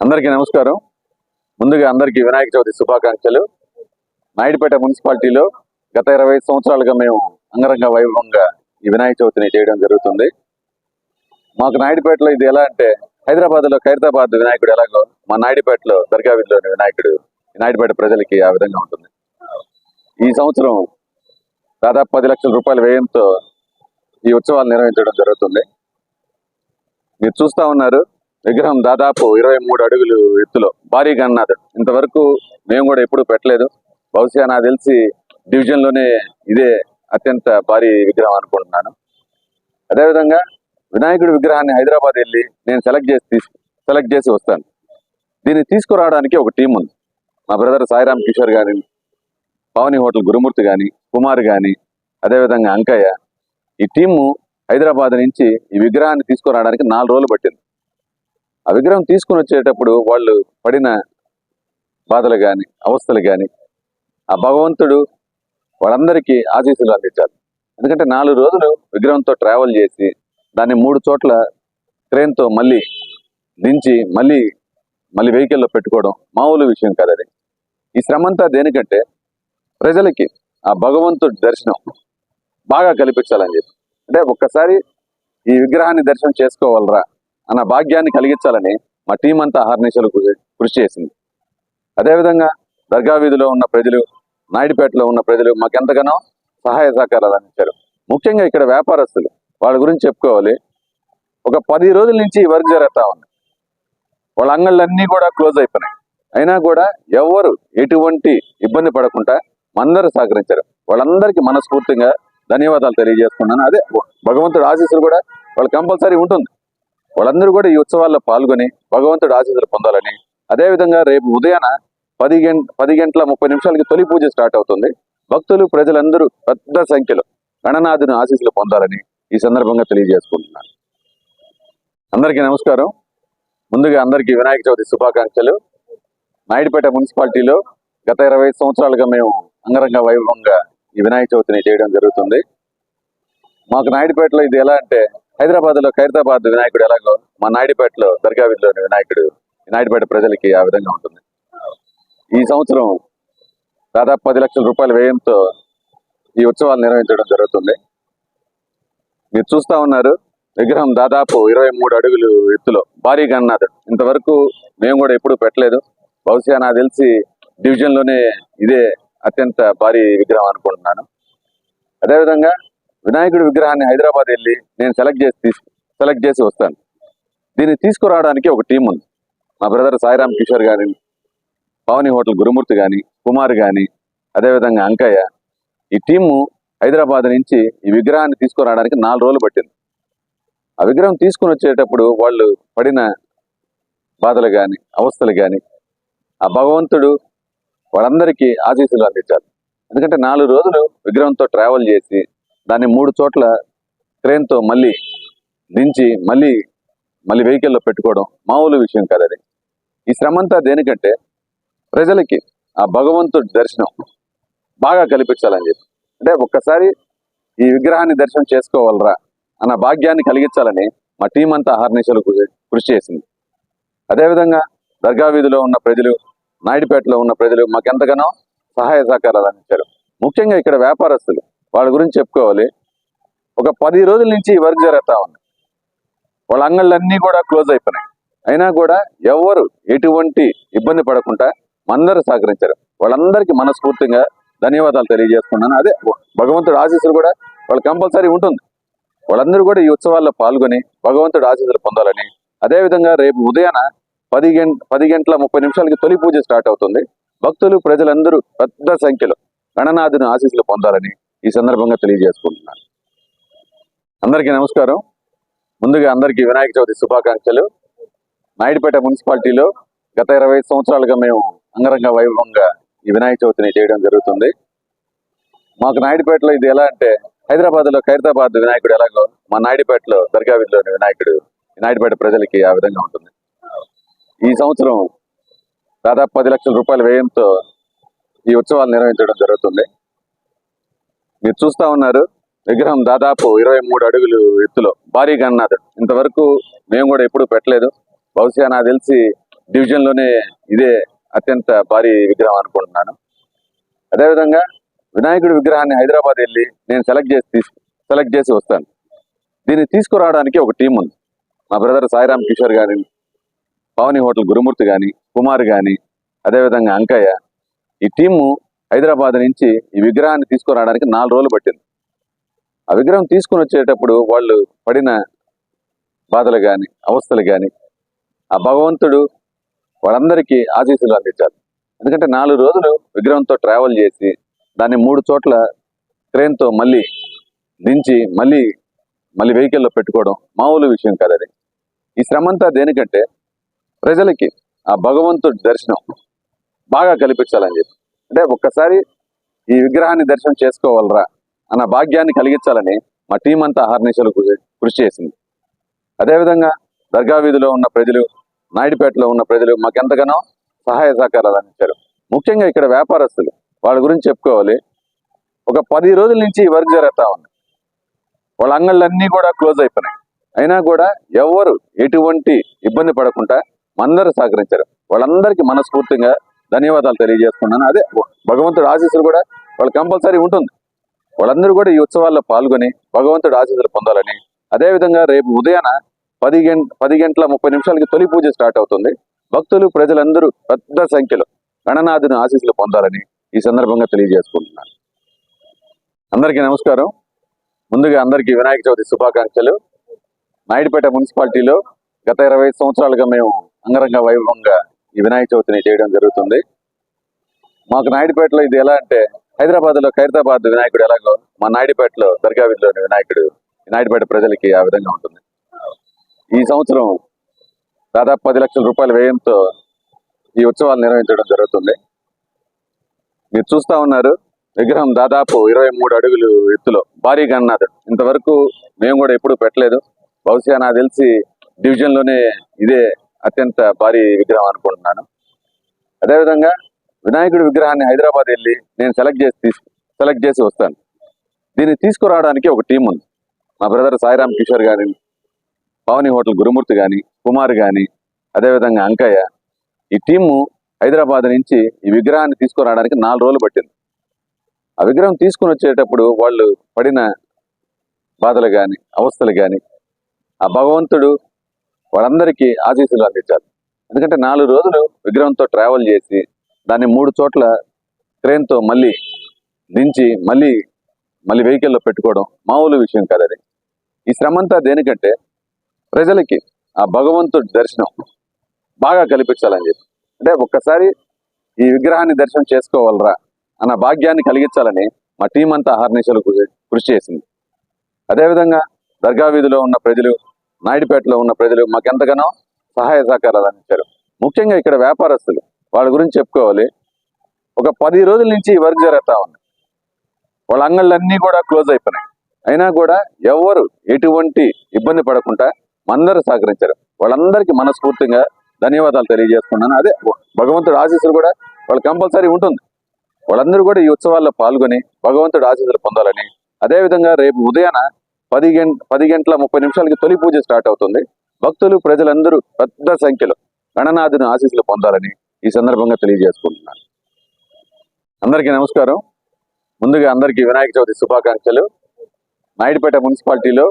అందరికీ నమస్కారం. ముందుగా అందరికీ వినాయక చవితి శుభాకాంక్షలు. నాయుడుపేట మున్సిపాలిటీలో గత ఇరవై ఐదు సంవత్సరాలుగా మేము అంగరంగ వైభవంగా ఈ వినాయక చవితిని చేయడం జరుగుతుంది. మాకు నాయుడుపేటలో ఇది ఎలా అంటే హైదరాబాద్లో ఖైరతాబాద్ వినాయకుడు ఎలాగో మా నాయుడుపేటలో దర్గా వీధిలోని వినాయకుడు ఈ నాయుడుపేట ప్రజలకి ఆ విధంగా ఉంటుంది. ఈ సంవత్సరం దాదాపు పది లక్షల రూపాయల వ్యయంతో ఈ ఉత్సవాలు నిర్వహించడం జరుగుతుంది. మీరు చూస్తా ఉన్నారు విగ్రహం దాదాపు ఇరవై మూడు అడుగులు ఎత్తులో. భారీగా అన్నాడు ఇంతవరకు మేము కూడా ఎప్పుడు పెట్టలేదు. బహుశా నాకు తెలిసి డివిజన్లోనే ఇదే అత్యంత భారీ విగ్రహం అనుకుంటున్నాను. అదేవిధంగా వినాయకుడి విగ్రహాన్ని హైదరాబాద్ వెళ్ళి నేను సెలెక్ట్ చేసి తీసుకు సెలెక్ట్ చేసి వస్తాను. దీన్ని తీసుకురావడానికి ఒక టీం ఉంది. మా బ్రదర్ సాయిరామ్ కిషోర్ గాని పవని హోటల్ గురుమూర్తి కానీ కుమార్ గాని అదేవిధంగా అంకయ్య. ఈ టీము హైదరాబాద్ నుంచి ఈ విగ్రహాన్ని తీసుకురావడానికి నాలుగు రోజులు పట్టింది. ఆ విగ్రహం తీసుకుని వచ్చేటప్పుడు వాళ్ళు పడిన బాధలు కానీ అవస్థలు కానీ ఆ భగవంతుడు వాళ్ళందరికీ ఆశీస్సులు అందించాలి. ఎందుకంటే నాలుగు రోజులు విగ్రహంతో ట్రావెల్ చేసి దాన్ని మూడు చోట్ల ట్రైన్తో మళ్ళీ దించి మళ్ళీ మళ్ళీ వెహికల్లో పెట్టుకోవడం మామూలు విషయం కాదు అది ఈ శ్రమంతా దేనికంటే ప్రజలకి ఆ భగవంతుడి దర్శనం బాగా కల్పించాలని చెప్పి. అంటే ఒక్కసారి ఈ విగ్రహాన్ని దర్శనం చేసుకోవాలరా? అన్న భాగ్యాన్ని కలిగించాలని మా టీం అంతా అహర్నిశలు కృషి చేసింది. అదేవిధంగా దర్గా వీధిలో ఉన్న ప్రజలు నాయుడుపేటలో ఉన్న ప్రజలు మాకు ఎంతగానో సహాయ సహకారాలు అందించారు. ముఖ్యంగా ఇక్కడ వ్యాపారస్తులు వాళ్ళ గురించి చెప్పుకోవాలి. ఒక పది రోజుల నుంచి ఈ వర్క్ జరుగుతా ఉంది. వాళ్ళ అంగళ్ళన్నీ కూడా క్లోజ్ అయిపోయినాయి. అయినా కూడా ఎవరు ఎటువంటి ఇబ్బంది పడకుండా అందరూ సహకరించారు. వాళ్ళందరికీ మనస్ఫూర్తిగా ధన్యవాదాలు తెలియజేసుకున్నాను అదే భగవంతుడు ఆశీస్సులు కూడా వాళ్ళు కంపల్సరీ ఉంటుంది. వాళ్ళందరూ కూడా ఈ ఉత్సవాల్లో పాల్గొని భగవంతుడు ఆశీస్సులు పొందాలని. అదేవిధంగా రేపు ఉదయాన పది గంట పది గంటల ముప్పై నిమిషాలకి తొలి పూజ స్టార్ట్ అవుతుంది. భక్తులు ప్రజలందరూ పెద్ద సంఖ్యలో గణనాథుని ఆశీస్సులు పొందాలని ఈ సందర్భంగా తెలియజేసుకుంటున్నాను. అందరికీ నమస్కారం. ముందుగా అందరికీ వినాయక చవితి శుభాకాంక్షలు. నాయుడుపేట మున్సిపాలిటీలో గత ఇరవై సంవత్సరాలుగా మేము అంగరంగ వైభవంగా ఈ వినాయక చవితిని చేయడం జరుగుతుంది. మాకు నాయుడుపేటలో ఇది ఎలా అంటే హైదరాబాద్లో ఖైరతాబాద్ వినాయకుడు ఎలాగో మా నాయుడుపేటలో దర్గా వీధిలోని వినాయకుడు ఈ నాయుడుపేట ప్రజలకి ఆ విధంగా ఉంటుంది. ఈ సంవత్సరం దాదాపు పది లక్షల రూపాయల వ్యయంతో ఈ ఉత్సవాలు నిర్వహించడం జరుగుతుంది. మీరు చూస్తా ఉన్నారు విగ్రహం దాదాపు ఇరవై మూడు అడుగులు ఎత్తులో. భారీగా అన్నది ఇంతవరకు మేము కూడా ఎప్పుడు పెట్టలేదు. బహుశా నాకు తెలిసి డివిజన్లోనే ఇదే అత్యంత భారీ విగ్రహం అనుకుంటున్నాను. అదేవిధంగా వినాయకుడి విగ్రహాన్ని హైదరాబాద్ వెళ్ళి నేను సెలెక్ట్ చేసి తీసుకు సెలెక్ట్ చేసి వస్తాను. దీన్ని తీసుకురావడానికి ఒక టీం ఉంది. మా బ్రదర్ సాయిరామ్ కిషోర్ గాని పవని హోటల్ గురుమూర్తి కానీ కుమార్ కానీ అదేవిధంగా అంకయ్య. ఈ టీము హైదరాబాద్ నుంచి ఈ విగ్రహాన్ని తీసుకురావడానికి నాలుగు రోజులు పట్టింది. ఆ విగ్రహం తీసుకుని వచ్చేటప్పుడు వాళ్ళు పడిన బాధలు కానీ అవస్థలు కానీ ఆ భగవంతుడు వాళ్ళందరికీ ఆశీస్సులు అందించాలి. ఎందుకంటే నాలుగు రోజులు విగ్రహంతో ట్రావెల్ చేసి దాన్ని మూడు చోట్ల ట్రైన్తో మళ్ళీ దించి మళ్ళీ మళ్ళీ వెహికల్లో పెట్టుకోవడం మామూలు విషయం కాదు అది. ఈ శ్రమంతా దేనికంటే ప్రజలకి ఆ భగవంతుడి దర్శనం బాగా కల్పించాలని చెప్పి. అంటే ఒక్కసారి ఈ విగ్రహాన్ని దర్శనం చేసుకోవాలరా అన్న భాగ్యాన్ని కలిగించాలని మా టీం అంతా హర్నిశలు కృషి చేసింది. అదేవిధంగా దర్గా వీధిలో ఉన్న ప్రజలు నాయుడుపేటలో ఉన్న ప్రజలు మాకు ఎంతగానో సహాయ సహకారాలు అందించారు. ముఖ్యంగా ఇక్కడ వ్యాపారస్తులు. వాళ్ళ గురించి చెప్పుకోవాలి. ఒక పది రోజుల నుంచి ఈ వర్క్ జరుగుతూ ఉంది. వాళ్ళ అంగళ్ళన్నీ కూడా క్లోజ్ అయిపోయినాయి. అయినా కూడా ఎవరు ఎటువంటి ఇబ్బంది పడకుండా అందరూ సహకరించారు. వాళ్ళందరికీ మనస్ఫూర్తిగా ధన్యవాదాలు తెలియజేసుకున్నాను అదే భగవంతుడు ఆశీస్సులు కూడా వాళ్ళు కంపల్సరీ ఉంటుంది. వాళ్ళందరూ కూడా ఈ ఉత్సవాల్లో పాల్గొని భగవంతుడు ఆశీస్సులు పొందాలని. అదేవిధంగా రేపు ఉదయాన పది గంట పది గంటల ముప్పై నిమిషాలకి తొలి పూజ స్టార్ట్ అవుతుంది. భక్తులు ప్రజలందరూ పెద్ద సంఖ్యలో గణనాథుని ఆశీస్సులు పొందాలని ఈ సందర్భంగా తెలియజేసుకుంటున్నాను. అందరికీ నమస్కారం. ముందుగా అందరికీ వినాయక చవితి శుభాకాంక్షలు. నాయుడుపేట మున్సిపాలిటీలో గత ఇరవై ఐదు సంవత్సరాలుగా మేము అంగరంగ వైభవంగా ఈ వినాయక చవితిని చేయడం జరుగుతుంది. మాకు నాయుడుపేటలో ఇది ఎలా అంటే హైదరాబాద్లో ఖైరతాబాద్ వినాయకుడు ఎలాగో మా నాయుడుపేటలో దర్గా వీధిలోని వినాయకుడు ఈ నాయుడుపేట ప్రజలకి ఆ విధంగా ఉంటుంది. ఈ సంవత్సరం దాదాపు పది లక్షల రూపాయల వ్యయంతో ఈ ఉత్సవాలు నిర్వహించడం జరుగుతుంది. మీరు చూస్తా ఉన్నారు. విగ్రహం దాదాపు ఇరవై మూడు అడుగులు ఎత్తులో. భారీగా అన్నది ఇంతవరకు మేము కూడా ఎప్పుడు పెట్టలేదు. బహుశా నాకు తెలిసి డివిజన్లోనే ఇదే అత్యంత భారీ విగ్రహం అనుకుంటున్నాను. అదేవిధంగా వినాయకుడి విగ్రహాన్ని హైదరాబాద్ వెళ్ళి నేను సెలెక్ట్ చేసి తీసుకు సెలెక్ట్ చేసి వస్తాను. దీన్ని తీసుకురావడానికి ఒక టీం ఉంది. మా బ్రదర్ సాయిరామ్ కిషోర్ గారి పవని హోటల్ గురుమూర్తి గాని కుమార్ గాని అదేవిధంగా అంకయ్య. ఈ టీము హైదరాబాద్ నుంచి ఈ విగ్రహాన్ని తీసుకురావడానికి నాలుగు రోజులు పట్టింది. ఆ విగ్రహం తీసుకుని వచ్చేటప్పుడు వాళ్ళు పడిన బాధలు కానీ అవస్థలు కానీ ఆ భగవంతుడు వాళ్ళందరికీ ఆశీస్సులు అందించాలి. ఎందుకంటే నాలుగు రోజులు విగ్రహంతో ట్రావెల్ చేసి దాన్ని మూడు చోట్ల ట్రైన్తో మళ్ళీ దించి మళ్ళీ మళ్ళీ వెహికల్లో పెట్టుకోవడం మామూలు విషయం కాదు అది ఈ శ్రమంతా దేనికంటే ప్రజలకి ఆ భగవంతుడి దర్శనం బాగా కల్పించాలని చెప్పి. అంటే ఒక్కసారి ఈ విగ్రహాన్ని దర్శనం చేసుకోవాలరా అన్న భాగ్యాన్ని కలిగించాలని మా టీం అంతా అహర్నిశలు కృషి చేసింది. అదేవిధంగా దర్గా వీధిలో ఉన్న ప్రజలు నాయుడుపేటలో ఉన్న ప్రజలు మాకెంతగానో సహాయ సహకారాలు అందించారు. ముఖ్యంగా ఇక్కడ వ్యాపారస్తులు వాళ్ళ గురించి చెప్పుకోవాలి. ఒక పది రోజుల నుంచి ఈ వర్క్ జరుగుతా ఉంది. వాళ్ళ అంగళ్ళన్నీ కూడా క్లోజ్ అయిపోయినాయి. అయినా కూడా ఎవరు ఎటువంటి ఇబ్బంది పడకుండా అందరూ సహకరించారు. వాళ్ళందరికీ మనస్ఫూర్తిగా ధన్యవాదాలు తెలియజేసుకున్నాను. అదే భగవంతుడు ఆశీస్సులు కూడా వాళ్ళు కంపల్సరీ ఉంటుంది. వాళ్ళందరూ కూడా ఈ ఉత్సవాల్లో పాల్గొని భగవంతుడు ఆశీస్సులు పొందాలని. అదేవిధంగా రేపు ఉదయాన పది గంట పది గంటల ముప్పై నిమిషాలకి తొలి పూజ స్టార్ట్ అవుతుంది. భక్తులు ప్రజలందరూ పెద్ద సంఖ్యలో గణనాథుని ఆశీస్సులు పొందాలని ఈ సందర్భంగా తెలియజేసుకుంటున్నాను. అందరికీ నమస్కారం. ముందుగా అందరికీ వినాయక చవితి శుభాకాంక్షలు. నాయుడుపేట మున్సిపాలిటీలో గత ఇరవై సంవత్సరాలుగా మేము అంగరంగ వైభవంగా ఈ వినాయక చవితిని చేయడం జరుగుతుంది. మాకు నాయుడుపేటలో ఇది ఎలా అంటే హైదరాబాద్లో ఖైరతాబాద్ వినాయకుడు ఎలాగో మా నాయుడుపేటలో దర్గా వీధిలోని వినాయకుడు ఈ నాయుడుపేట ప్రజలకి ఆ విధంగా ఉంటుంది. ఈ సంవత్సరం దాదాపు పది లక్షల రూపాయల వ్యయంతో ఈ ఉత్సవాలు నిర్వహించడం జరుగుతుంది. మీరు చూస్తా ఉన్నారు విగ్రహం దాదాపు ఇరవై మూడు అడుగులు ఎత్తులో. భారీగా అన్నది ఇంతవరకు మేము కూడా ఎప్పుడు పెట్టలేదు. బహుశా నాకు తెలిసి డివిజన్లోనే ఇదే అత్యంత భారీ విగ్రహం అనుకుంటున్నాను. అదేవిధంగా వినాయకుడి విగ్రహాన్ని హైదరాబాద్ వెళ్ళి నేను సెలెక్ట్ చేసి తీసుకు సెలెక్ట్ చేసి వస్తాను. దీన్ని తీసుకురావడానికి ఒక టీం ఉంది. మా బ్రదర్ సాయిరామ్ కిషోర్ గారి పవని హోటల్ గురుమూర్తి కానీ కుమార్ కానీ అదేవిధంగా అంకయ్య. ఈ టీము హైదరాబాద్ నుంచి ఈ విగ్రహాన్ని తీసుకురావడానికి నాలుగు రోజులు పట్టింది. ఆ విగ్రహం తీసుకుని వచ్చేటప్పుడు వాళ్ళు పడిన బాధలు కానీ అవస్థలు కానీ ఆ భగవంతుడు వాళ్ళందరికీ ఆశీస్సులు అందించాలి. ఎందుకంటే నాలుగు రోజులు విగ్రహంతో ట్రావెల్ చేసి దాన్ని మూడు చోట్ల ట్రైన్తో మళ్ళీ దించి మళ్ళీ మళ్ళీ వెహికల్లో పెట్టుకోవడం మామూలు విషయం కాదని ఈ ఈ శ్రమంతా దేనికంటే ప్రజలకి ఆ భగవంతుడి దర్శనం బాగా కల్పించాలని చెప్పి. అంటే ఒక్కసారి ఈ విగ్రహాన్ని దర్శనం చేసుకోవాలరా అన్న భాగ్యాన్ని కలిగించాలని మా టీం అంతా అహర్నిశలు కృషి చేసింది. అదేవిధంగా దర్గా వీధిలో ఉన్న ప్రజలు నాయుడుపేటలో ఉన్న ప్రజలు మాకెంతగానో సహాయ సహకారాలు అందించారు. ముఖ్యంగా ఇక్కడ వ్యాపారస్తులు వాళ్ళ గురించి చెప్పుకోవాలి. ఒక పది రోజుల నుంచి వర్క్ జరుగుతూ ఉంది. వాళ్ళ అంగళ్ళన్నీ కూడా క్లోజ్ అయిపోయినాయి. అయినా కూడా ఎవరు ఎటువంటి ఇబ్బంది పడకుండా అందరూ సహకరించారు. వాళ్ళందరికీ మనస్ఫూర్తిగా ధన్యవాదాలు తెలియజేసుకున్నాను అదే భగవంతుడు ఆశీస్సులు కూడా వాళ్ళు కంపల్సరీ ఉంటుంది. వాళ్ళందరూ కూడా ఈ ఉత్సవాల్లో పాల్గొని భగవంతుడు ఆశీస్సులు పొందాలని. అదేవిధంగా రేపు ఉదయాన పది గంట పది గంటల ముప్పై నిమిషాలకి తొలి పూజ స్టార్ట్ అవుతుంది. భక్తులు ప్రజలందరూ పెద్ద సంఖ్యలో గణనాథుని ఆశీస్సులు పొందాలని ఈ సందర్భంగా తెలియజేసుకుంటున్నాను. అందరికీ నమస్కారం. ముందుగా అందరికీ వినాయక చవితి శుభాకాంక్షలు. నాయుడుపేట మున్సిపాలిటీలో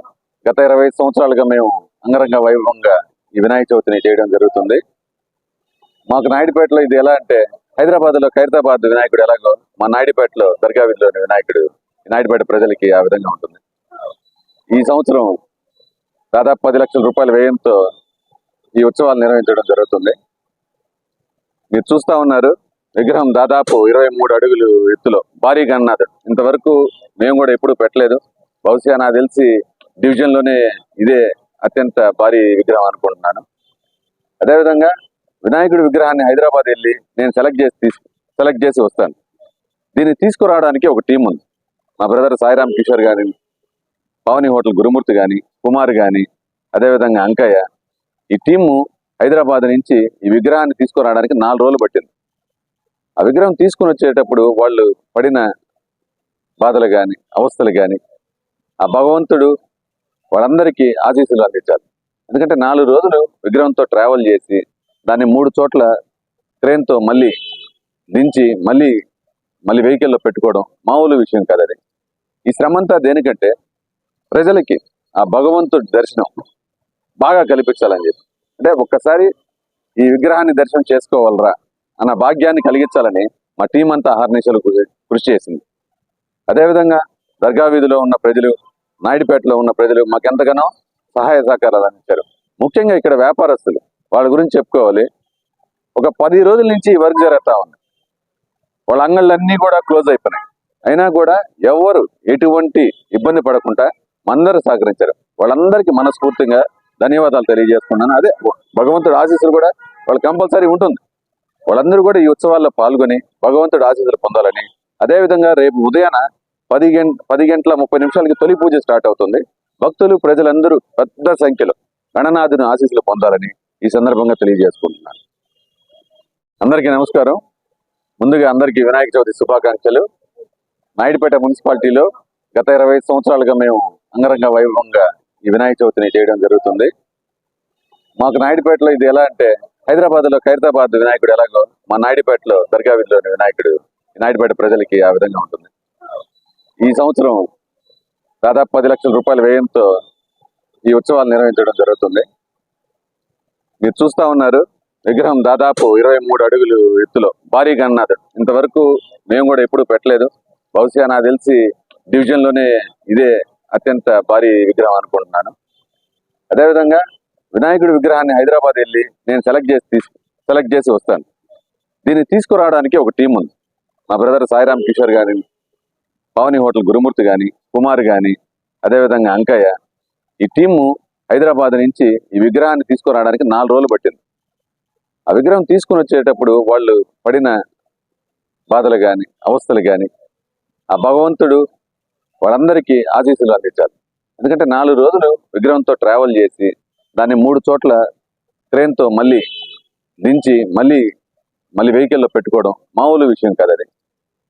గత ఇరవై సంవత్సరాలుగా మేము అంగరంగ వైభవంగా ఈ వినాయక చవితిని చేయడం జరుగుతుంది. మాకు నాయుడుపేటలో ఇది ఎలా అంటే హైదరాబాద్లో ఖైరతాబాద్ వినాయకుడు ఎలాగో మా నాయుడుపేటలో దర్గా వీధిలోని వినాయకుడు ఈ నాయుడుపేట ప్రజలకి ఆ విధంగా ఉంటుంది. ఈ సంవత్సరం దాదాపు పది లక్షల రూపాయల వ్యయంతో ఈ ఉత్సవాలు నిర్వహించడం జరుగుతుంది. మీరు చూస్తా ఉన్నారు విగ్రహం దాదాపు ఇరవై మూడు అడుగులు ఎత్తులో. భారీగా అన్నది ఇంతవరకు మేము కూడా ఎప్పుడు పెట్టలేదు. బహుశా నాకు తెలిసి డివిజన్లోనే ఇదే అత్యంత భారీ విగ్రహం అనుకుంటున్నాను. అదేవిధంగా వినాయకుడి విగ్రహాన్ని హైదరాబాద్ వెళ్ళి నేను సెలెక్ట్ చేసి తీసుకు సెలెక్ట్ చేసి వస్తాను. దీన్ని తీసుకురావడానికి ఒక టీం ఉంది. మా బ్రదర్ సాయిరామ్ కిషోర్ గారిని పవని హోటల్ గురుమూర్తి కానీ కుమార్ కానీ అదేవిధంగా అంకయ్య ఈ టీము హైదరాబాద్ నుంచి ఈ విగ్రహాన్ని తీసుకురావడానికి నాలుగు రోజులు పట్టింది. ఆ విగ్రహం తీసుకుని వచ్చేటప్పుడు వాళ్ళు పడిన బాధలు కానీ అవస్థలు కానీ ఆ భగవంతుడు వాళ్ళందరికీ ఆశీస్సులు అందించాలి. ఎందుకంటే నాలుగు రోజులు విగ్రహంతో ట్రావెల్ చేసి దాన్ని మూడు చోట్ల ట్రైన్తో మళ్ళీ దించి మళ్ళీ మళ్ళీ వెహికల్లో పెట్టుకోవడం మామూలు విషయం కాదు అది ఈ శ్రమ అంతా దేనికంటే ప్రజలకి ఆ భగవంతుడి దర్శనం బాగా కల్పించాలని చెప్పి. అంటే ఒక్కసారి ఈ విగ్రహాన్ని దర్శనం చేసుకోవాలరా అన్న భాగ్యాన్ని కలిగించాలని మా టీం అంతా అహర్నిశలు కృషి చేసింది. అదేవిధంగా దర్గా వీధిలో ఉన్న ప్రజలు నాయుడుపేటలో ఉన్న ప్రజలు మాకెంతగానో సహాయ సహకారాలు అందించారు. ముఖ్యంగా ఇక్కడ వ్యాపారస్తులు వాళ్ళ గురించి చెప్పుకోవాలి. ఒక పది రోజుల నుంచి ఈ వర్క్ జరుగుతా ఉంది. వాళ్ళ అంగళ్ళన్నీ కూడా క్లోజ్ అయిపోయినాయి. అయినా కూడా ఎవరు ఎటువంటి ఇబ్బంది పడకుండా అందరూ సహకరించారు. వాళ్ళందరికీ మనస్ఫూర్తిగా ధన్యవాదాలు తెలియజేసుకున్నాను. అదే భగవంతుడు ఆశీస్సులు కూడా వాళ్ళు కంపల్సరీ ఉంటుంది. వాళ్ళందరూ కూడా ఈ ఉత్సవాల్లో పాల్గొని భగవంతుడు ఆశీస్సులు పొందాలని. అదేవిధంగా రేపు ఉదయాన పది గంట పది గంటల ముప్పై నిమిషాలకి తొలి పూజ స్టార్ట్ అవుతుంది. భక్తులు ప్రజలందరూ పెద్ద సంఖ్యలో గణనాథుని ఆశీస్సులు పొందాలని ఈ సందర్భంగా తెలియజేసుకుంటున్నాను. అందరికీ నమస్కారం. ముందుగా అందరికీ వినాయక చవితి శుభాకాంక్షలు. నాయుడుపేట మున్సిపాలిటీలో గత ఇరవై సంవత్సరాలుగా మేము అంగరంగ వైభవంగా ఈ వినాయక చవితిని చేయడం జరుగుతుంది. మాకు నాయుడుపేటలో ఇది ఎలా అంటే హైదరాబాద్లో ఖైరతాబాద్ వినాయకుడు ఎలాగో మా నాయుడుపేటలో దర్గా వీధిలోని వినాయకుడు ఈ నాయుడుపేట ప్రజలకి ఆ విధంగా ఉంటుంది. ఈ సంవత్సరం దాదాపు పది లక్షల రూపాయల వ్యయంతో ఈ ఉత్సవాలు నిర్వహించడం జరుగుతుంది. మీరు చూస్తా ఉన్నారు విగ్రహం దాదాపు ఇరవై మూడు అడుగులు ఎత్తులో భారీగా అన్నది ఇంతవరకు మేము కూడా ఎప్పుడు పెట్టలేదు. బహుశా నాకు తెలిసి డివిజన్లోనే ఇదే అత్యంత భారీ విగ్రహం అనుకుంటున్నాను. అదేవిధంగా వినాయకుడి విగ్రహాన్ని హైదరాబాద్ వెళ్ళి నేను సెలెక్ట్ చేసి తీసుకు సెలెక్ట్ చేసి వస్తాను. దీన్ని తీసుకురావడానికి ఒక టీం ఉంది. మా బ్రదర్ సాయిరామ్ కిషోర్ గాని భవని హోటల్ గురుమూర్తి గాని కుమార్ గాని అదేవిధంగా అంకయ్య. ఈ టీము హైదరాబాద్ నుంచి ఈ విగ్రహాన్ని తీసుకురావడానికి నాలుగు రోజులు పట్టింది. ఆ విగ్రహం తీసుకుని వచ్చేటప్పుడు వాళ్ళు పడిన బాధలు కానీ అవస్థలు కానీ ఆ భగవంతుడు వాళ్ళందరికీ ఆశీస్సులు అందించాలి. ఎందుకంటే నాలుగు రోజులు విగ్రహంతో ట్రావెల్ చేసి దాన్ని మూడు చోట్ల ట్రైన్తో మళ్ళీ దించి మళ్ళీ మళ్ళీ వెహికల్లో పెట్టుకోవడం మామూలు విషయం కాదని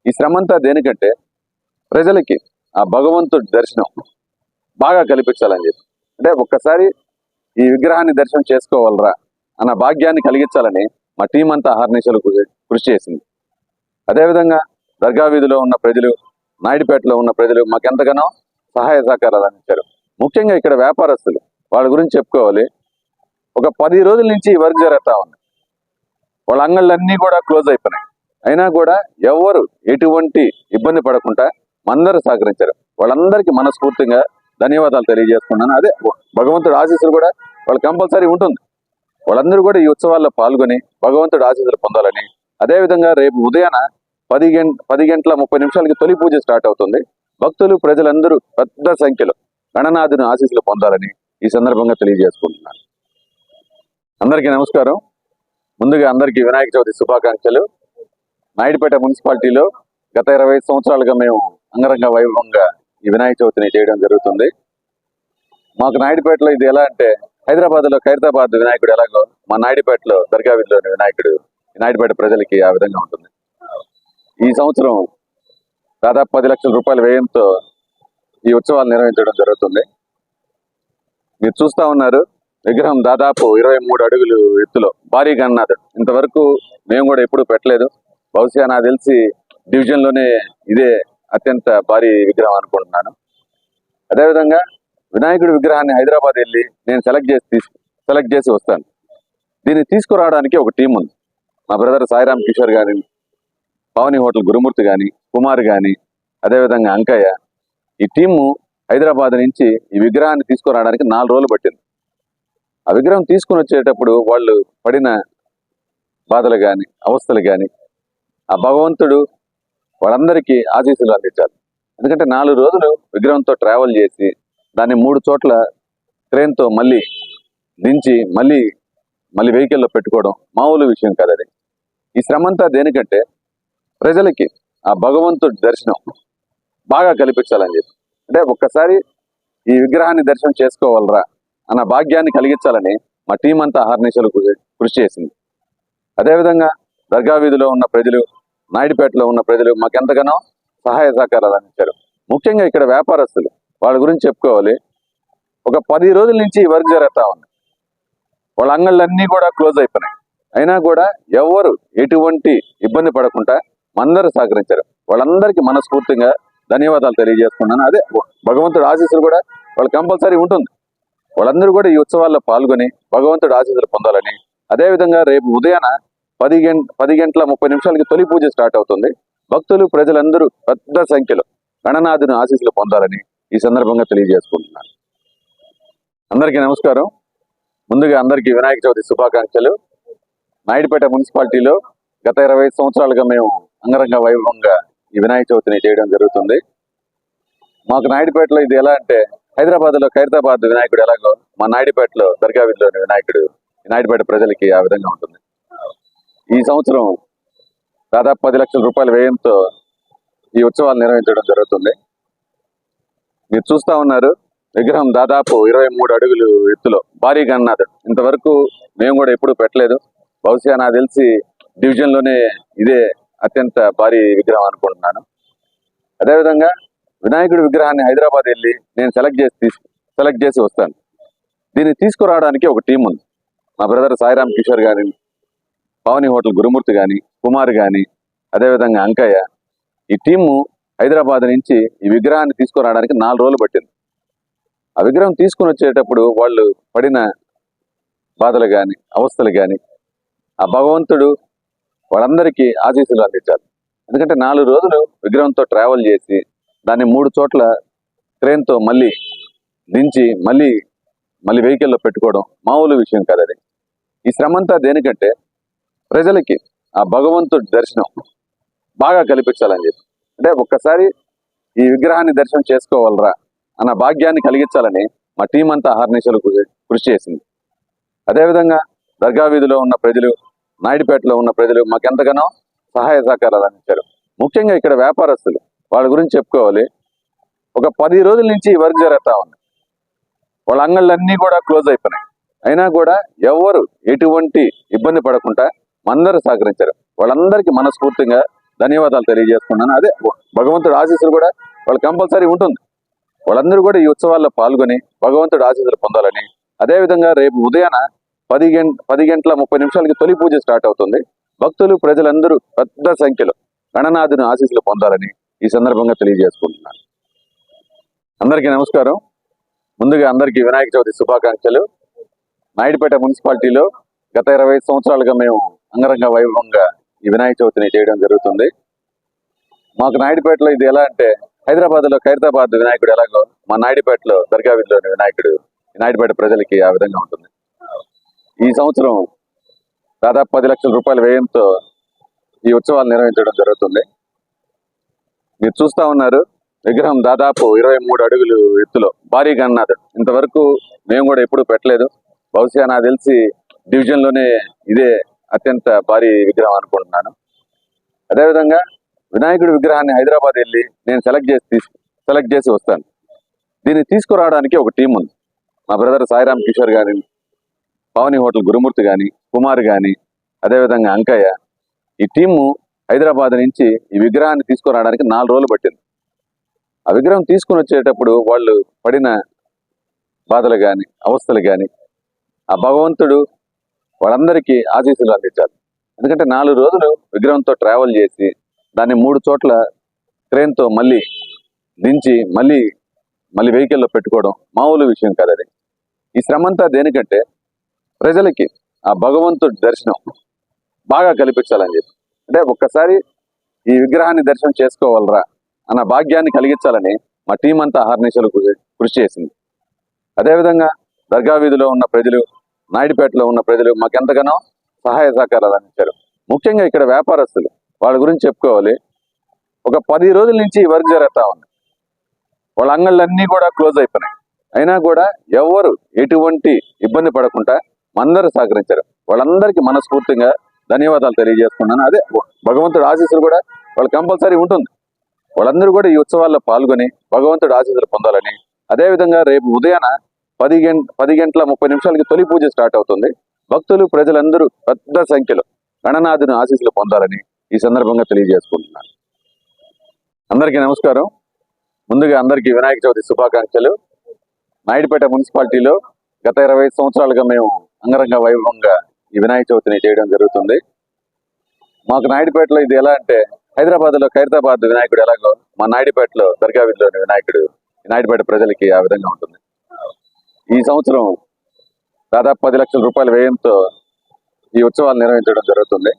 ఈ శ్రమ అంతా దేనికంటే ప్రజలకి ఆ భగవంతుడి దర్శనం బాగా కల్పించాలని చెప్పి. అంటే ఒక్కసారి ఈ విగ్రహాన్ని దర్శనం చేసుకోవాలరా అన్న భాగ్యాన్ని కలిగించాలని మా టీం అంతా అహర్నిశలు కృషి చేసింది. అదేవిధంగా దర్గా వీధిలో ఉన్న ప్రజలు నాయుడుపేటలో ఉన్న ప్రజలు మాకెంతగానో సహాయ సహకారాలు అందించారు. ముఖ్యంగా ఇక్కడ వ్యాపారస్తులు వాళ్ళ గురించి చెప్పుకోవాలి. ఒక పది రోజుల నుంచి వర్క్ జరుగుతూ ఉంది. వాళ్ళ అంగళ్ళన్నీ కూడా క్లోజ్ అయిపోయినాయి. అయినా కూడా ఎవరు ఎటువంటి ఇబ్బంది పడకుండా అందరూ సహకరించారు. వాళ్ళందరికీ మనస్ఫూర్తిగా ధన్యవాదాలు తెలియజేసుకున్నాను అదే భగవంతుడు ఆశీస్సులు కూడా వాళ్ళు కంపల్సరీ ఉంటుంది. వాళ్ళందరూ కూడా ఈ ఉత్సవాల్లో పాల్గొని భగవంతుడు ఆశీస్సులు పొందాలని. అదేవిధంగా రేపు ఉదయాన పది గంట పది గంటల ముప్పై నిమిషాలకి తొలి పూజ స్టార్ట్ అవుతుంది. భక్తులు ప్రజలందరూ పెద్ద సంఖ్యలో గణనాథుని ఆశీస్సులు పొందాలని ఈ సందర్భంగా తెలియజేసుకుంటున్నాను. అందరికీ నమస్కారం. ముందుగా అందరికీ వినాయక చవితి శుభాకాంక్షలు. నాయుడుపేట మున్సిపాలిటీలో గత ఇరవై సంవత్సరాలుగా మేము అంగరంగ వైభవంగా ఈ వినాయక చవితిని చేయడం జరుగుతుంది. మాకు నాయుడుపేటలో ఇది ఎలా అంటే హైదరాబాద్లో ఖైరతాబాద్ వినాయకుడు ఎలాగో మా నాయుడుపేటలో దర్గా వీధిలోని వినాయకుడు ఈ నాయుడుపేట ప్రజలకి ఆ విధంగా ఉంటుంది. ఈ సంవత్సరం దాదాపు పది లక్షల రూపాయల వ్యయంతో ఈ ఉత్సవాలు నిర్వహించడం జరుగుతుంది. మీరు చూస్తా ఉన్నారు విగ్రహం దాదాపు ఇరవై మూడు అడుగులు ఎత్తులో. భారీగా అన్నది ఇంతవరకు మేము కూడా ఎప్పుడు పెట్టలేదు. బహుశా నాకు తెలిసి డివిజన్లోనే ఇదే అత్యంత భారీ విగ్రహం అనుకుంటున్నాను. అదేవిధంగా వినాయకుడి విగ్రహాన్ని హైదరాబాద్ వెళ్ళి నేను సెలెక్ట్ చేసి తీసుకు సెలెక్ట్ చేసి వస్తాను. దీన్ని తీసుకురావడానికి ఒక టీం ఉంది. మా బ్రదర్ సాయిరామ్ కిషోర్ గారిని పవని హోటల్ గురుమూర్తి కానీ కుమార్ కానీ అదేవిధంగా అంకయ్య ఈ టీము హైదరాబాద్ నుంచి ఈ విగ్రహాన్ని తీసుకురావడానికి నాలుగు రోజులు పట్టింది. ఆ విగ్రహం తీసుకుని వచ్చేటప్పుడు వాళ్ళు పడిన బాధలు కానీ అవస్థలు కానీ ఆ భగవంతుడు వాళ్ళందరికీ ఆశీస్సులు అందించాలి. ఎందుకంటే నాలుగు రోజులు విగ్రహంతో ట్రావెల్ చేసి దాన్ని మూడు చోట్ల ట్రైన్తో మళ్ళీ దించి మళ్ళీ మళ్ళీ వెహికల్లో పెట్టుకోవడం మామూలు విషయం కాదు అది ఈ శ్రమ అంతా దేనికంటే ప్రజలకి ఆ భగవంతుడి దర్శనం బాగా కల్పించాలని చెప్పి. అంటే ఒక్కసారి ఈ విగ్రహాన్ని దర్శనం చేసుకోవాలరా అన్న భాగ్యాన్ని కలిగించాలని మా టీం అంతా అహర్నిశలు కృషి కృషి చేసింది. అదేవిధంగా దర్గా వీధిలో ఉన్న ప్రజలు నాయుడుపేటలో ఉన్న ప్రజలు మాకెంతగానో సహాయ సహకారాలు అందించారు. ముఖ్యంగా ఇక్కడ వ్యాపారస్తులు వాళ్ళ గురించి చెప్పుకోవాలి. ఒక పది రోజుల నుంచి ఈ వర్క్ జరుగుతా ఉంది. వాళ్ళ అంగళ్ళన్నీ కూడా క్లోజ్ అయిపోయినాయి. అయినా కూడా ఎవరు ఎటువంటి ఇబ్బంది పడకుండా అందరూ సహకరించారు. వాళ్ళందరికీ మనస్ఫూర్తిగా ధన్యవాదాలు తెలియజేస్తున్నాను. అదే భగవంతుడు ఆశీస్సులు కూడా వాళ్ళు కంపల్సరీ ఉంటుంది. వాళ్ళందరూ కూడా ఈ ఉత్సవాల్లో పాల్గొని భగవంతుడు ఆశీస్సులు పొందాలని. అదేవిధంగా రేపు ఉదయాన పది గంట పది గంటల ముప్పై నిమిషాలకి తొలి పూజ స్టార్ట్ అవుతుంది. భక్తులు ప్రజలందరూ పెద్ద సంఖ్యలో గణనాథుని ఆశీస్సులు పొందాలని ఈ సందర్భంగా తెలియజేసుకుంటున్నాను. అందరికీ నమస్కారం. ముందుగా అందరికీ వినాయక చవితి శుభాకాంక్షలు. నాయుడుపేట మున్సిపాలిటీలో గత ఇరవై సంవత్సరాలుగా మేము అంగరంగ వైభవంగా ఈ వినాయక చవితిని చేయడం జరుగుతుంది. మాకు నాయుడుపేటలో ఇది ఎలా అంటే హైదరాబాద్లో ఖైరతాబాద్ వినాయకుడు ఎలాగో మా నాయుడుపేటలో దర్గా వీధిలోని వినాయకుడు ఈ నాయుడుపేట ప్రజలకి ఆ విధంగా ఉంటుంది. ఈ సంవత్సరం దాదాపు పది లక్షల రూపాయల వ్యయంతో ఈ ఉత్సవాలు నిర్వహించడం జరుగుతుంది. మీరు చూస్తా ఉన్నారు విగ్రహం దాదాపు ఇరవై మూడు అడుగులు ఎత్తులో భారీగా అన్నది ఇంతవరకు మేము కూడా ఎప్పుడు పెట్టలేదు. బహుశా నాకు తెలిసి డివిజన్లోనే ఇదే అత్యంత భారీ విగ్రహం అనుకుంటున్నాను. అదేవిధంగా వినాయకుడి విగ్రహాన్ని హైదరాబాద్ వెళ్ళి నేను సెలెక్ట్ చేసి తీసుకు సెలెక్ట్ చేసి వస్తాను. దీన్ని తీసుకురావడానికి ఒక టీం ఉంది. మా బ్రదర్ సాయిరామ్ కిషోర్ గాని పవని హోటల్ గురుమూర్తి కానీ కుమార్ కానీ అదేవిధంగా అంకయ్య. ఈ టీము హైదరాబాద్ నుంచి ఈ విగ్రహాన్ని తీసుకురావడానికి నాలుగు రోజులు పట్టింది. ఆ విగ్రహం తీసుకుని వచ్చేటప్పుడు వాళ్ళు పడిన బాధలు కానీ అవస్థలు కానీ ఆ భగవంతుడు వాళ్ళందరికీ ఆశీస్సులు అందించాలి. ఎందుకంటే నాలుగు రోజులు విగ్రహంతో ట్రావెల్ చేసి దాన్ని మూడు చోట్ల ట్రైన్తో మళ్ళీ దించి మళ్ళీ మళ్ళీ వెహికల్లో పెట్టుకోవడం మామూలు విషయం కాదు అది. ఈ శ్రమంతా దేనికంటే ప్రజలకి ఆ భగవంతుడి దర్శనం బాగా కల్పించాలని చెప్పి. అంటే ఒక్కసారి ఈ విగ్రహాన్ని దర్శనం చేసుకోవాలరా అన్న భాగ్యాన్ని కలిగించాలని మా టీం అంతా అహర్నిశలు కృషి చేసింది. అదేవిధంగా దర్గా వీధిలో ఉన్న ప్రజలు నాయుడుపేటలో ఉన్న ప్రజలు మాకెంతగానో సహాయ సహకారాలు అందించారు. ముఖ్యంగా ఇక్కడ వ్యాపారస్తులు వాళ్ళ గురించి చెప్పుకోవాలి. ఒక పది రోజుల నుంచి వర్క్ జరుగుతూ ఉంది. వాళ్ళ అంగళ్ళన్నీ కూడా క్లోజ్ అయిపోయినాయి. అయినా కూడా ఎవరు ఎటువంటి ఇబ్బంది పడకుండా అందరూ సహకరించారు. వాళ్ళందరికీ మనస్ఫూర్తిగా ధన్యవాదాలు తెలియజేసుకున్నాను అదే భగవంతుడు ఆశీస్సులు కూడా వాళ్ళు కంపల్సరీ ఉంటుంది. వాళ్ళందరూ కూడా ఈ ఉత్సవాల్లో పాల్గొని భగవంతుడు ఆశీస్సులు పొందాలని. అదేవిధంగా రేపు ఉదయాన పది గంట పది గంటల ముప్పై నిమిషాలకి తొలి పూజ స్టార్ట్ అవుతుంది. భక్తులు ప్రజలందరూ పెద్ద సంఖ్యలో గణనాథుని ఆశీస్సులు పొందాలని ఈ సందర్భంగా తెలియజేసుకుంటున్నాను. అందరికీ నమస్కారం. ముందుగా అందరికీ వినాయక చవితి శుభాకాంక్షలు. నాయుడుపేట మున్సిపాలిటీలో గత ఇరవై సంవత్సరాలుగా మేము అంగరంగ వైభవంగా ఈ వినాయక చవితిని చేయడం జరుగుతుంది. మాకు నాయుడుపేటలో ఇది ఎలా అంటే హైదరాబాద్లో ఖైరతాబాద్ వినాయకుడు ఎలాగో మా నాయుడుపేటలో దర్గా వీధిలోని వినాయకుడు ఈ నాయుడుపేట ప్రజలకి ఆ విధంగా ఉంటుంది. ఈ సంవత్సరం దాదాపు పది లక్షల రూపాయల వ్యయంతో ఈ ఉత్సవాలు నిర్వహించడం జరుగుతుంది. మీరు చూస్తా ఉన్నారు విగ్రహం దాదాపు ఇరవై మూడు అడుగులు ఎత్తులో. భారీగా అన్నది ఇంతవరకు మేము కూడా ఎప్పుడు పెట్టలేదు. బహుశా నాకు తెలిసి డివిజన్లోనే ఇదే అత్యంత భారీ విగ్రహం అనుకుంటున్నాను. అదేవిధంగా వినాయకుడి విగ్రహాన్ని హైదరాబాద్ వెళ్ళి నేను సెలెక్ట్ చేసి తీసుకు సెలెక్ట్ చేసి వస్తాను. దీన్ని తీసుకురావడానికి ఒక టీం ఉంది. మా బ్రదర్ సాయిరామ్ కిషోర్ గారిని పవని హోటల్ గురుమూర్తి కానీ కుమార్ కానీ అదేవిధంగా అంకయ్య ఈ టీము హైదరాబాద్ నుంచి ఈ విగ్రహాన్ని తీసుకురావడానికి నాలుగు రోజులు పట్టింది. ఆ విగ్రహం తీసుకుని వచ్చేటప్పుడు వాళ్ళు పడిన బాధలు కానీ అవస్థలు కానీ ఆ భగవంతుడు వాళ్ళందరికీ ఆశీస్సులు అందించాలి. ఎందుకంటే నాలుగు రోజులు విగ్రహంతో ట్రావెల్ చేసి దాన్ని మూడు చోట్ల ట్రైన్తో మళ్ళీ దించి మళ్ళీ మళ్ళీ వెహికల్లో పెట్టుకోవడం మామూలు విషయం కాదు అది ఈ శ్రమంతా దేనికంటే ప్రజలకి ఆ భగవంతుడి దర్శనం బాగా కల్పించాలని చెప్పి. అంటే ఒక్కసారి ఈ విగ్రహాన్ని దర్శనం చేసుకోవాలరా అన్న భాగ్యాన్ని కలిగించాలని మా టీం అంతా అహర్నిశలు కృషి చేసింది. అదేవిధంగా దర్గా వీధిలో ఉన్న ప్రజలు నాయుడుపేటలో ఉన్న ప్రజలు మాకెంతగానో సహాయ సహకారాలు అందించారు. ముఖ్యంగా ఇక్కడ వ్యాపారస్తులు వాళ్ళ గురించి చెప్పుకోవాలి. ఒక పది రోజుల నుంచి ఈ వర్క్ జరుగుతూ ఉంది. వాళ్ళ అంగళ్ళన్నీ కూడా క్లోజ్ అయిపోయినాయి. అయినా కూడా ఎవరు ఎటువంటి ఇబ్బంది పడకుండా అందరూ సహకరించారు. వాళ్ళందరికీ మనస్ఫూర్తిగా ధన్యవాదాలు తెలియజేసుకున్నాను అదే భగవంతుడు ఆశీస్సులు కూడా వాళ్ళు కంపల్సరీ ఉంటుంది. వాళ్ళందరూ కూడా ఈ ఉత్సవాల్లో పాల్గొని భగవంతుడు ఆశీస్సులు పొందాలని. అదేవిధంగా రేపు ఉదయాన పది గంట పది గంటల ముప్పై నిమిషాలకి తొలి పూజ స్టార్ట్ అవుతుంది. భక్తులు ప్రజలందరూ పెద్ద సంఖ్యలో గణనాథుని ఆశీస్సులు పొందాలని ఈ సందర్భంగా తెలియజేసుకుంటున్నాను. అందరికీ నమస్కారం. ముందుగా అందరికీ వినాయక చవితి శుభాకాంక్షలు. నాయుడుపేట మున్సిపాలిటీలో గత ఇరవై సంవత్సరాలుగా మేము అంగరంగ వైభవంగా ఈ వినాయక చవితిని చేయడం జరుగుతుంది. మాకు నాయుడుపేటలో ఇది ఎలా అంటే హైదరాబాద్లో ఖైరతాబాద్ వినాయకుడు ఎలాగో మా నాయుడుపేటలో దర్గా వీధిలోని వినాయకుడు ఈ నాయుడుపేట ప్రజలకి ఆ విధంగా ఉంటుంది. ఈ సంవత్సరం దాదాపు పది లక్షల రూపాయల వ్యయంతో ఈ ఉత్సవాలు నిర్వహించడం జరుగుతుంది.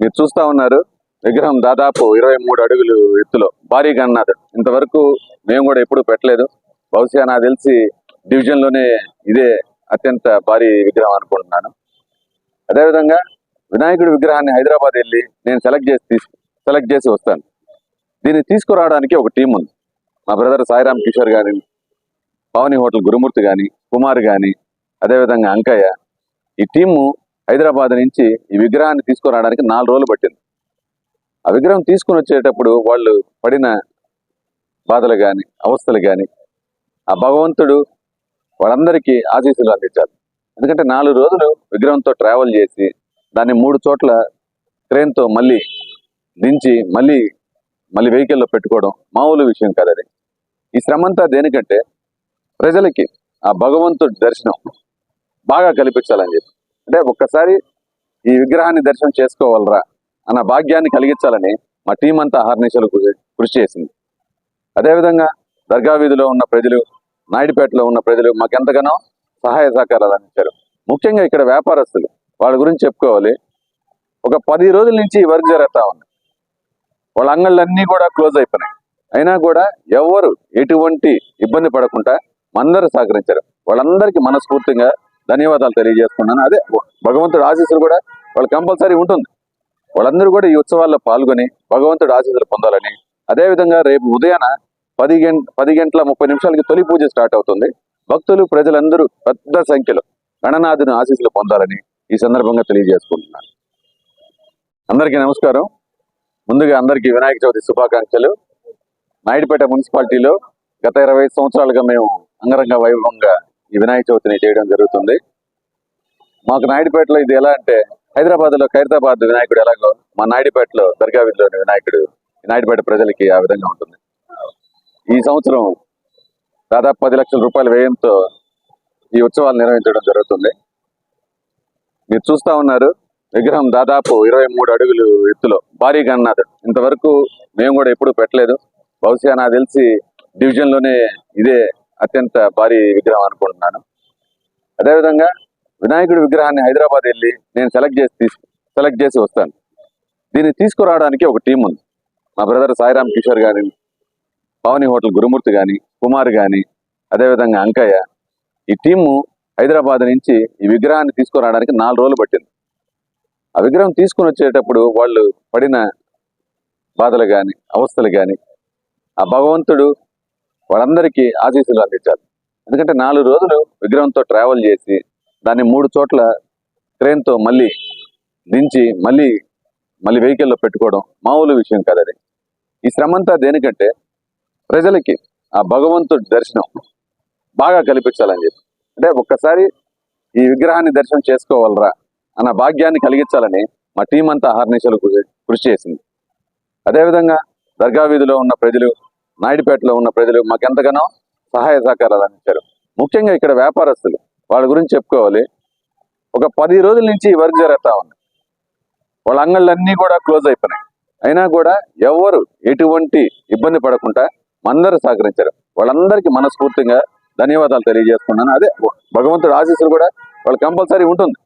మీరు చూస్తా ఉన్నారు విగ్రహం దాదాపు ఇరవై మూడు అడుగులు ఎత్తులో. భారీగా అన్నది ఇంతవరకు మేము కూడా ఎప్పుడు పెట్టలేదు. బహుశా నాకు తెలిసి డివిజన్లోనే ఇదే అత్యంత భారీ విగ్రహం అనుకుంటున్నాను. అదేవిధంగా వినాయకుడి విగ్రహాన్ని హైదరాబాద్ వెళ్ళి నేను సెలెక్ట్ చేసి తీసుకు సెలెక్ట్ చేసి వస్తాను. దీన్ని తీసుకురావడానికి ఒక టీం ఉంది. మా బ్రదర్ సాయిరామ్ కిషోర్ గాని పవని హోటల్ గురుమూర్తి కానీ కుమార్ కానీ అదేవిధంగా అంకయ్య. ఈ టీము హైదరాబాద్ నుంచి ఈ విగ్రహాన్ని తీసుకురావడానికి నాలుగు రోజులు పట్టింది. ఆ విగ్రహం తీసుకుని వచ్చేటప్పుడు వాళ్ళు పడిన బాధలు కానీ అవస్థలు కానీ ఆ భగవంతుడు వాళ్ళందరికీ ఆశీస్సులు అందించాలి. ఎందుకంటే నాలుగు రోజులు విగ్రహంతో ట్రావెల్ చేసి దాన్ని మూడు చోట్ల ట్రైన్తో మళ్ళీ దించి మళ్ళీ మళ్ళీ వెహికల్లో పెట్టుకోవడం మామూలు విషయం కాదు అది ఈ శ్రమంతా దేనికంటే ప్రజలకి ఆ భగవంతుడి దర్శనం బాగా కల్పించాలని చెప్పి. అంటే ఒక్కసారి ఈ విగ్రహాన్ని దర్శనం చేసుకోవాలరా అన్న భాగ్యాన్ని కలిగించాలని మా టీం అంతా అహర్నిశలు కృషి చేసింది. అదేవిధంగా దర్గా వీధిలో ఉన్న ప్రజలు నాయుడుపేటలో ఉన్న ప్రజలు మాకెంతగానో సహాయ సహకారాలు అందించారు. ముఖ్యంగా ఇక్కడ వ్యాపారస్తులు వాళ్ళ గురించి చెప్పుకోవాలి. ఒక పది రోజుల నుంచి వర్క్ జరుగుతూ ఉంది. వాళ్ళ అంగళ్ళన్నీ కూడా క్లోజ్ అయిపోయినాయి. అయినా కూడా ఎవరు ఎటువంటి ఇబ్బంది పడకుండా అందరూ సహకరించారు. వాళ్ళందరికీ మనస్ఫూర్తిగా ధన్యవాదాలు తెలియజేసుకున్నాను అదే భగవంతుడు ఆశీస్సులు కూడా వాళ్ళు కంపల్సరీ ఉంటుంది. వాళ్ళందరూ కూడా ఈ ఉత్సవాల్లో పాల్గొని భగవంతుడు ఆశీస్సులు పొందాలని. అదేవిధంగా రేపు ఉదయాన పది గంట పది గంటల ముప్పై నిమిషాలకి తొలి పూజ స్టార్ట్ అవుతుంది. భక్తులు ప్రజలందరూ పెద్ద సంఖ్యలో గణనాథుని ఆశీస్సులు పొందాలని ఈ సందర్భంగా తెలియజేసుకుంటున్నాను. అందరికీ నమస్కారం. ముందుగా అందరికీ వినాయక చవితి శుభాకాంక్షలు. నాయుడుపేట మున్సిపాలిటీలో గత ఇరవై ఐదు సంవత్సరాలుగా మేము అంగరంగ వైభవంగా ఈ వినాయక చవితిని చేయడం జరుగుతుంది. మాకు నాయుడుపేటలో ఇది ఎలా అంటే హైదరాబాద్లో ఖైరతాబాద్ వినాయకుడు ఎలాగో మా నాయుడుపేటలో దర్గా వీధిలోని వినాయకుడు ఈ నాయుడుపేట ప్రజలకి ఆ విధంగా ఉంటుంది. ఈ సంవత్సరం దాదాపు పది లక్షల రూపాయల వ్యయంతో ఈ ఉత్సవాలు నిర్వహించడం జరుగుతుంది. మీరు చూస్తా ఉన్నారు విగ్రహం దాదాపు ఇరవై మూడు అడుగులు ఎత్తులో. భారీగా అన్నది ఇంతవరకు మేము కూడా ఎప్పుడు పెట్టలేదు. బహుశా నాకు తెలిసి డివిజన్లోనే ఇదే అత్యంత భారీ విగ్రహం అనుకుంటున్నాను. అదేవిధంగా వినాయకుడి విగ్రహాన్ని హైదరాబాద్ వెళ్ళి నేను సెలెక్ట్ చేసి తీసుకు సెలెక్ట్ చేసి వస్తాను. దీన్ని తీసుకురావడానికి ఒక టీం ఉంది. మా బ్రదర్ సాయిరామ్ కిషోర్ గారిని పవని హోటల్ గురుమూర్తి కానీ కుమార్ కానీ అదేవిధంగా అంకయ్య ఈ టీము హైదరాబాద్ నుంచి ఈ విగ్రహాన్ని తీసుకురావడానికి నాలుగు రోజులు పట్టింది. ఆ విగ్రహం తీసుకుని వచ్చేటప్పుడు వాళ్ళు పడిన బాధలు కానీ అవస్థలు కానీ ఆ భగవంతుడు వాళ్ళందరికీ ఆశీస్సులు అందించాలి. ఎందుకంటే నాలుగు రోజులు విగ్రహంతో ట్రావెల్ చేసి దాన్ని మూడు చోట్ల ట్రైన్తో మళ్ళీ దించి మళ్ళీ మళ్ళీ వెహికల్లో పెట్టుకోవడం మామూలు విషయం కాదని ఈ శ్రమంతా దేనికంటే ప్రజలకి ఆ భగవంతుడి దర్శనం బాగా కల్పించాలని చెప్పి. అంటే ఒక్కసారి ఈ విగ్రహాన్ని దర్శనం చేసుకోవాలరా అన్న భాగ్యాన్ని కలిగించాలని మా టీం అంతా అహర్నిశలు కృషి చేసింది. అదేవిధంగా దర్గా వీధిలో ఉన్న ప్రజలు నాయుడుపేటలో ఉన్న ప్రజలు మాకెంతగానో సహాయ సహకారాలు అందించారు. ముఖ్యంగా ఇక్కడ వ్యాపారస్తులు వాళ్ళ గురించి చెప్పుకోవాలి. ఒక పది రోజుల నుంచి ఈ వర్క్ జరుగుతూ ఉంది. వాళ్ళ అంగళ్ళన్నీ కూడా క్లోజ్ అయిపోయినాయి. అయినా కూడా ఎవరు ఎటువంటి ఇబ్బంది పడకుండా అందరూ సహకరించారు. వాళ్ళందరికీ మనస్ఫూర్తిగా ధన్యవాదాలు తెలియజేసుకున్నాను అదే భగవంతుడు ఆశీస్సులు కూడా వాళ్ళు కంపల్సరీ ఉంటుంది.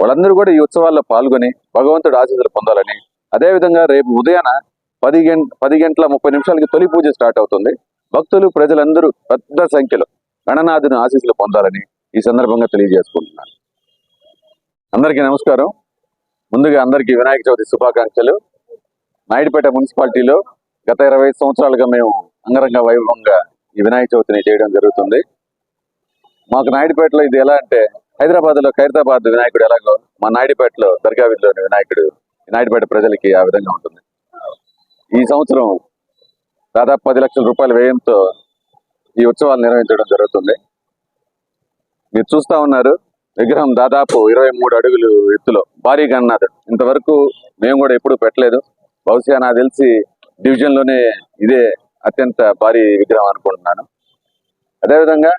వాళ్ళందరూ కూడా ఈ ఉత్సవాల్లో పాల్గొని భగవంతుడు ఆశీస్సులు పొందాలని. అదేవిధంగా రేపు ఉదయాన పది గంట పది గంటల ముప్పై నిమిషాలకి తొలి పూజ స్టార్ట్ అవుతుంది. భక్తులు ప్రజలందరూ పెద్ద సంఖ్యలో గణనాథుని ఆశీస్సులు పొందాలని ఈ సందర్భంగా తెలియజేసుకుంటున్నాను. అందరికీ నమస్కారం. ముందుగా అందరికీ వినాయక చవితి శుభాకాంక్షలు. నాయుడుపేట మున్సిపాలిటీలో గత ఇరవై సంవత్సరాలుగా మేము అంగరంగ వైభవంగా ఈ వినాయక చవితిని చేయడం జరుగుతుంది. మాకు నాయుడుపేటలో ఇది ఎలా అంటే హైదరాబాద్లో ఖైరతాబాద్ వినాయకుడు ఎలాగో మా నాయుడుపేటలో దర్గా వీధిలోని వినాయకుడు ఈ నాయుడుపేట ప్రజలకి ఆ విధంగా ఉంటుంది. ఈ సంవత్సరం దాదాపు పది లక్షల రూపాయల వ్యయంతో ఈ ఉత్సవాలు నిర్వహించడం జరుగుతుంది. మీరు చూస్తా ఉన్నారు విగ్రహం దాదాపు ఇరవై మూడు అడుగులు ఎత్తులో. భారీగా అన్నది ఇంతవరకు మేము కూడా ఎప్పుడు పెట్టలేదు. బహుశా నాకు తెలిసి డివిజన్లోనే ఇదే అత్యంత భారీ విగ్రహం అనుకుంటున్నాను. అదేవిధంగా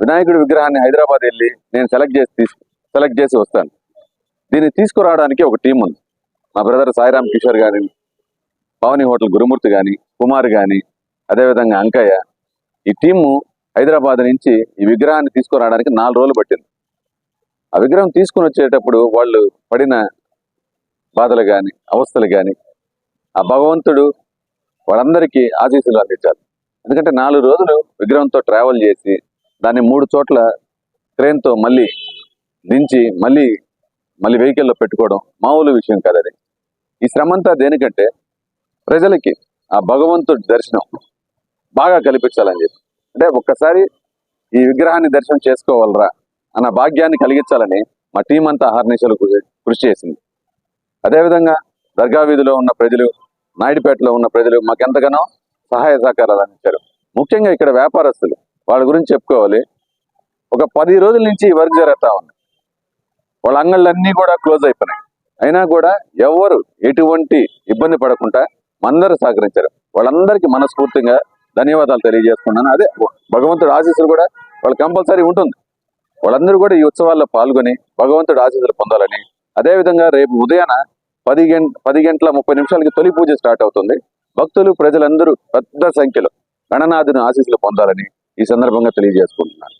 వినాయకుడి విగ్రహాన్ని హైదరాబాద్ వెళ్ళి నేను సెలెక్ట్ చేసి తీసుకు సెలెక్ట్ చేసి వస్తాను. దీన్ని తీసుకురావడానికి ఒక టీం ఉంది. మా బ్రదర్ సాయిరామ్ కిషోర్ కానీ పవని హోటల్ గురుమూర్తి కానీ కుమార్ కానీ అదేవిధంగా అంకయ్య. ఈ టీము హైదరాబాద్ నుంచి ఈ విగ్రహాన్ని తీసుకురావడానికి నాలుగు రోజులు పట్టింది. ఆ విగ్రహం తీసుకుని వచ్చేటప్పుడు వాళ్ళు పడిన బాధలు కానీ అవస్థలు కానీ ఆ భగవంతుడు వాళ్ళందరికీ ఆశీస్సులు అందించాలి. ఎందుకంటే నాలుగు రోజులు విగ్రహంతో ట్రావెల్ చేసి దాన్ని మూడు చోట్ల ట్రైన్తో మళ్ళీ దించి మళ్ళీ మళ్ళీ వెహికల్లో పెట్టుకోవడం మామూలు విషయం కాదని ఈ శ్రమంతా దేనికంటే ప్రజలకి ఆ భగవంతుడి దర్శనం బాగా కల్పించాలని చెప్పి. అంటే ఒక్కసారి ఈ విగ్రహాన్ని దర్శనం చేసుకోవాలరా అన్న భాగ్యాన్ని కలిగించాలని మా టీం అంతా అహర్నిశలు కృషి చేసింది. అదేవిధంగా దర్గా వీధిలో ఉన్న ప్రజలు నాయుడుపేటలో ఉన్న ప్రజలు మాకెంతగానో సహాయ సహకారాలు అందించారు. ముఖ్యంగా ఇక్కడ వ్యాపారస్తులు వాళ్ళ గురించి చెప్పుకోవాలి. ఒక పది రోజుల నుంచి వర్క్ జరుగుతూ ఉంది. వాళ్ళ అంగళ్ళన్నీ కూడా క్లోజ్ అయిపోయినాయి. అయినా కూడా ఎవరు ఎటువంటి ఇబ్బంది పడకుండా అందరూ సహకరించారు. వాళ్ళందరికీ మనస్ఫూర్తిగా ధన్యవాదాలు తెలియజేసుకున్నాను అదే భగవంతుడు ఆశీస్సులు కూడా వాళ్ళు కంపల్సరీ ఉంటుంది. వాళ్ళందరూ కూడా ఈ ఉత్సవాల్లో పాల్గొని భగవంతుడు ఆశీస్సులు పొందాలని. అదేవిధంగా రేపు ఉదయాన పది గంట పది గంటల ముప్పై నిమిషాలకి తొలి పూజ స్టార్ట్ అవుతుంది. భక్తులు ప్రజలందరూ పెద్ద సంఖ్యలో గణనాథుని ఆశీస్సులు పొందాలని ఈ సందర్భంగా తెలియజేసుకుంటున్నాను.